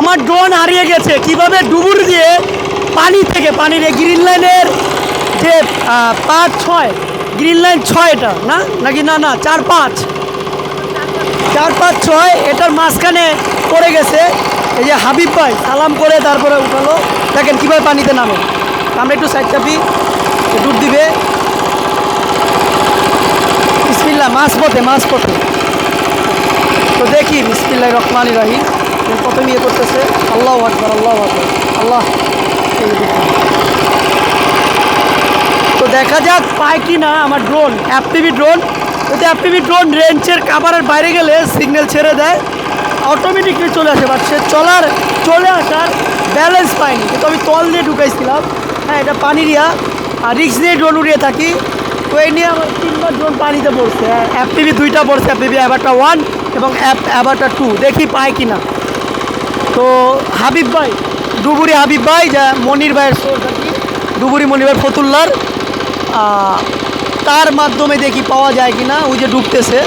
আমার ড্রোন হারিয়ে গেছে। কীভাবে ডুবুর দিয়ে পানি থেকে পানির গ্রিন লাইনের যে পাঁচ, ছয়, গ্রিন লাইন ছয় এটা, না? নাকি না না, চার, পাঁচ? চার, পাঁচ, ছয়, এটার মাঝখানে পড়ে গেছে। এই যে হাবিব ভাই, সালাম করে তারপরে উঠালো। দেখেন কীভাবে পানিতে নামে। আমরা একটু সাইড চাপি ডুব দিবে। বিসমিল্লা মাছ পথে মাছ পথে তো দেখি বিসমিল্লাহ রহমান রাহিম। প্রথম ইয়ে করতেছে। আল্লাহ আকবর আল্লাহ আকবর। আল্লাহ। তো দেখা যাক পায় কি না আমার ড্রোন অ্যাপটিভি ড্রোন যদি অ্যাপটিভি ড্রোন রেঞ্জের কাভারের বাইরে গেলে সিগন্যাল ছেড়ে দেয়। অটোমেটিকলি চলে আসে বাট সে চলার, চলে আসার ব্যালেন্স পায়নি। কিন্তু আমি তল দিয়ে ঢুকাইছিলাম। হ্যাঁ এটা পানি পানিরিয়া আর রিক্স দিয়ে ড্রোন উড়িয়ে থাকি। তো এই নিয়ে আমার তিনবার ড্রোন পানিতে পড়ছে। হ্যাঁ অ্যাপটিভি দুইটা পড়ছে অ্যাপটিভি অ্যাভারটা ওয়ান এবং অ্যাপ অ্যাভারটা টু দেখি পায় কি না তো হাবিব ভাই, ডুবুরি হাবিব ভাই, যা মনির ভাইয়ের সোর্স আর কি ডুবুরি মনির ভাই ফতুল্লার। তার মাধ্যমে দেখি পাওয়া যায় কি না ওই যে ডুবতেছে।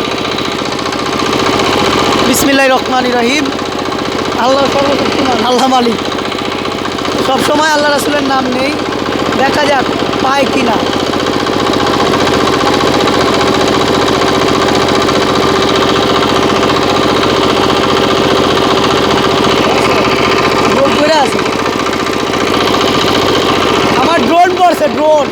বিসমিল্লাহ রহমান রহিম। আল্লাহ সর্বশক্তিমান। আল্লাহ মালিক। সবসময় আল্লাহ রাসুলের নাম নেই। দেখা যাক পায় কি না ড্রোন করে আছে ড্রোন